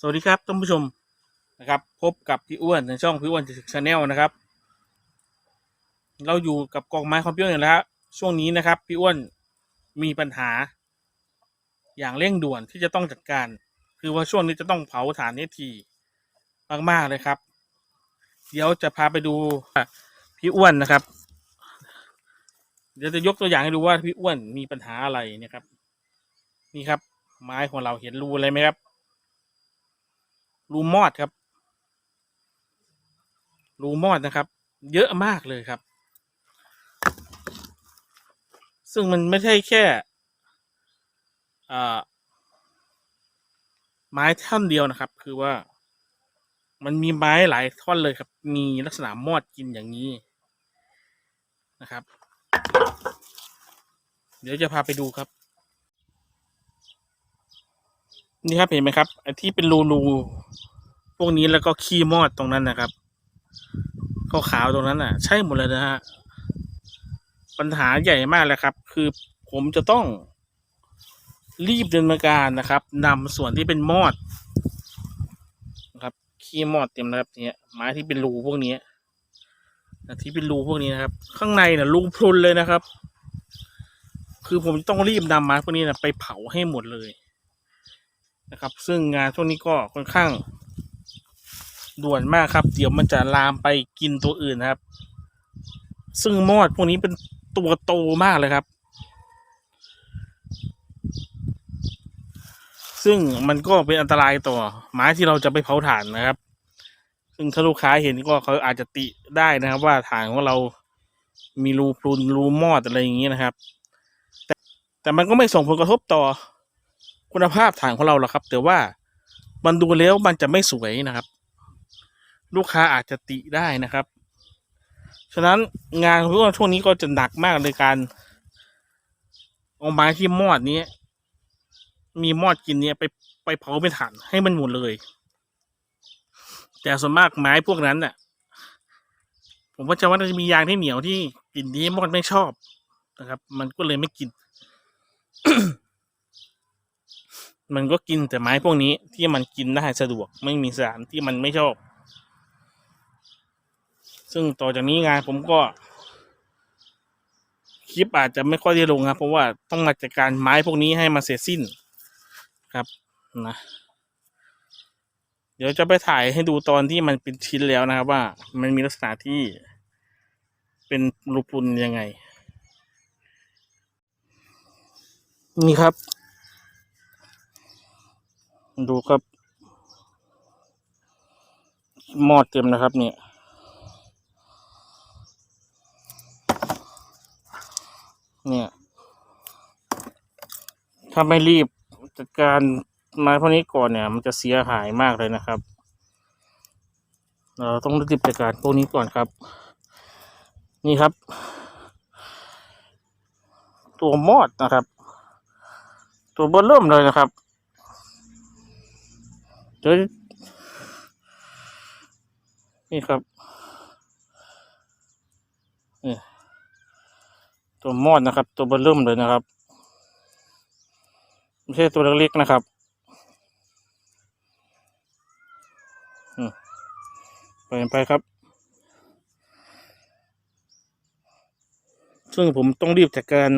สวัสดีครับท่านผู้ชมนะครับ พบกับพี่อ้วนในช่องพี่อ้วนจิตชาแนลนะครับ เราอยู่กับกองไม้คอมพิวเตอร์แล้วช่วงนี้นะครับ พี่อ้วนมีปัญหา อย่างเร่งด่วนที่จะต้องจัดการ คือว่าช่วงนี้จะต้องเผาฐานนี้ทีมากๆเลยครับ เดี๋ยวจะพาไปดูพี่อ้วนนะครับ เดี๋ยวจะยกตัวอย่างให้ดูว่าพี่อ้วนมีปัญหาอะไรเนะครับ นี่ครับ ไม้ของเราเห็นรูอะไรไหมครับ รูมอดครับ รูมอดนะครับ เยอะมากเลยครับ ซึ่งมันไม่ใช่แค่อ่าไม้ท่อนเดียวนะครับ คือว่า มันมีไม้หลายท่อนเลยครับ มีลักษณะมอดกินอย่างนี้นะครับ เดี๋ยวจะพาไปดูครับ นี่ครับเห็นไหมครับไอที่เป็นรูรูพวกนี้แล้วก็ขี้มอดตรงนั้นนะครับขาวตรงนั้นอะ ใช่หมดเลยนะฮะปัญหาใหญ่มากเลยครับ คือผมจะต้องรีบดำเนินการนะครับนำส่วนที่เป็นมอดนะครับขี้มอดเต็มนะครับเนี่ยไม้ที่เป็นรูพวกนี้ที่เป็นรูพวกนี้นะครับ ข้างในเนี่ยรูพรุนเลยนะครับ คือผมต้องรีบนำไม้พวกนี้นะไปเผาให้หมดเลย นะครับ ซึ่งงานช่วงนี้ก็ค่อนข้าง ด่วนมากครับ เดี๋ยวมันจะลามไปกินตัวอื่นนะครับ ซึ่งมอดพวกนี้เป็นตัวโตมากเลยครับ ซึ่งมันก็เป็นอันตรายต่อไม้ที่เราจะไปเผาถ่านนะครับ ซึ่งถ้าลูกค้าเห็นก็เขาอาจจะติได้นะครับ ว่าถ่านของเรามีรูพรุนรูมอดอะไรอย่างนี้นะครับ แต่แต่มันก็ไม่ส่งผลกระทบต่อ คุณภาพถ่านของเราหรอกครับ แต่ว่ามันดูแล้วมันจะไม่สวยนะครับ ลูกค้าอาจจะติได้นะครับ ฉะนั้นงานของพี่อ้วนช่วงนี้ก็จะหนักมากในการเอาไม้ที่มอดนี้มีมอดกินเนี้ยไปไปเผาเป็นถ่านให้มันหมดเลย แต่ส่วนมากไม้พวกนั้นน่ะ ผมว่าจะว่าน่าจะมียางที่เหนียวที่กลิ่นนี้มอดไม่ชอบนะครับ มันก็เลยไม่กิน มันก็กินแต่ไม้พวกนี้ที่มันกินได้สะดวกไม่มีสารที่มันไม่ชอบ ซึ่งต่อจากนี้งานผมก็ คลิปอาจจะไม่ค่อยได้ลงครับ เพราะว่าต้องมาจัดการไม้พวกนี้ให้มาเสร็จสิ้นครับนะเดี๋ยวจะไปถ่ายให้ดูตอนที่มันเป็นชิ้นแล้วนะครับ ว่ามันมีลักษณะที่เป็นรูปุนยังไง นี่ครับ ดูครับมอดเต็มนะครับเนี่ยเนี่ย ถ้าไม่รีบจัดการไม้พวกนี้ก่อนเนี่ย มันจะเสียหายมากเลยนะครับ เราต้องรีบจัดการพวกนี้ก่อนครับ นี่ครับ ตัวมอดนะครับ ตัวเบอร์เริ่มเลยนะครับ เดี๋ยวนี่ครับนี่ตัวมอดนะครับ ตัวเบอร์เริ่มเลยนะครับ ไม่ใช่ตัวเล็กๆนะครับไปไปครับ ซึ่งผมต้องรีบจัดการ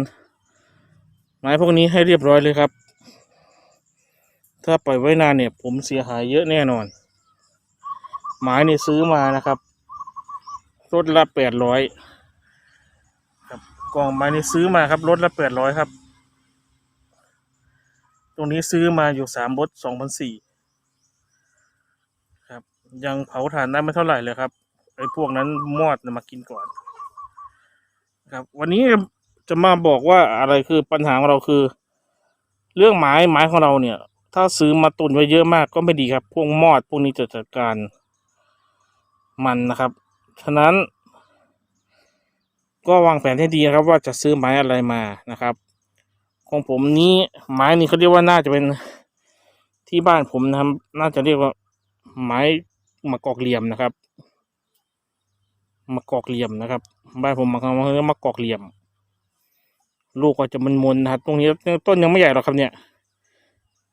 ไม้พวกนี้ให้เรียบร้อยเลยครับ ถ้าปล่อยไว้นานเนี่ย ผมเสียหายเยอะแน่นอน ไม้เนี่ยซื้อมานะครับรถละแปดร้อยครับกล่องไม้นี่ซื้อมาครับรถละแปดร้อยครับ ตรงนี้ซื้อมาอยู่สามรถสองพันสี่ครับ ยังเผาถ่านได้ไม่เท่าไหร่เลยครับไอ้พวกนั้นมอดมากินก่อน ครับ วันนี้จะมาบอกว่าอะไรคือปัญหาของเราคือ เรื่องไม้ไม้ของเราเนี่ย ถ้าซื้อมาตุนไว้เยอะมากก็ไม่ดีครับ พวกมอดพวกนี้จะจัดการมันนะครับ ฉะนั้น ก็วางแผนให้ดีนะครับ ว่าจะซื้อไม้อะไรมานะครับ ของผมนี้ไม้นี้เขาเรียกว่าน่าจะเป็นที่บ้านผมนะครับ น่าจะเรียกว่าไม้มะกอกเหลี่ยมนะครับมะกอกเหลี่ยมนะครับ บ้านผมบางครั้งเขาเรียกมะกอกเหลี่ยม ลูกก็จะมันมนนะครับ ตรงนี้ต้นยังไม่ใหญ่หรอกครับเนี่ย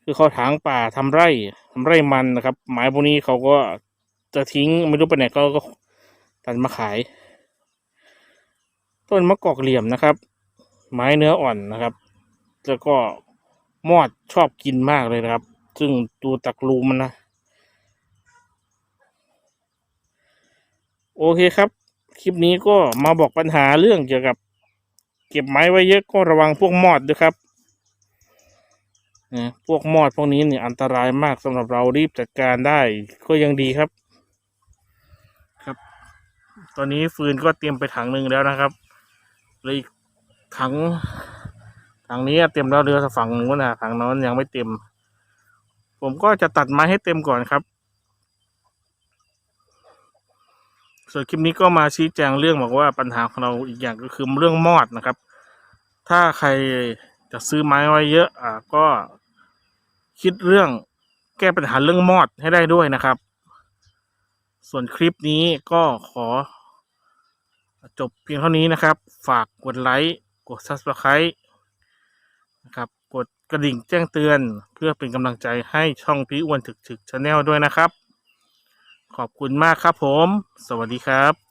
คือเขาถางป่าทำไร่ทำไร่มันนะครับไม้พวกนี้เขาก็จะทิ้งไม่รู้ไปไหนเขาก็ตัดมาขาย ต้นมะกอกเหลี่ยมนะครับ ไม้เนื้ออ่อนนะครับ แล้วก็มอดชอบกินมากเลยนะครับ ซึ่งตัวตักรูมันนะ โอเคครับ คลิปนี้ก็มาบอกปัญหาเรื่องเกี่ยวกับ เก็บไม้ไว้เยอะก็ระวังพวกมอดด้วยครับ นะพวกมอดพวกนี้เนี่ยอันตรายมากสำหรับเรารีบจัดการได้ก็ยังดีครับ ครับ ตอนนี้ฟืนก็เตรียมไปถังหนึ่งแล้วนะครับเลยถังถังนี้เต็มแล้วเรือฝั่งนู้นนะถังน้นยังไม่เต็ม ผมก็จะตัดไม้ให้เต็มก่อนครับ ส่วนคลิปนี้ก็มาชี้แจงเรื่องบอกว่าปัญหาของเราอีกอย่างก็คือเรื่องมอดนะครับ ถ้าใครจะซื้อไม้ไว้เยอะ อ่าก็ คิดเรื่องแก้ปัญหาเรื่องมอดให้ได้ด้วยนะครับ ส่วนคลิปนี้ก็ขอ จบเพียงเท่านี้นะครับ ฝากกดไลค์กด Subscribe นะครับกดกระดิ่งแจ้งเตือนเพื่อเป็นกำลังใจให้ช่องพี่อ้วนถึกถึกชาแนลด้วยนะครับ ขอบคุณมากครับผม สวัสดีครับ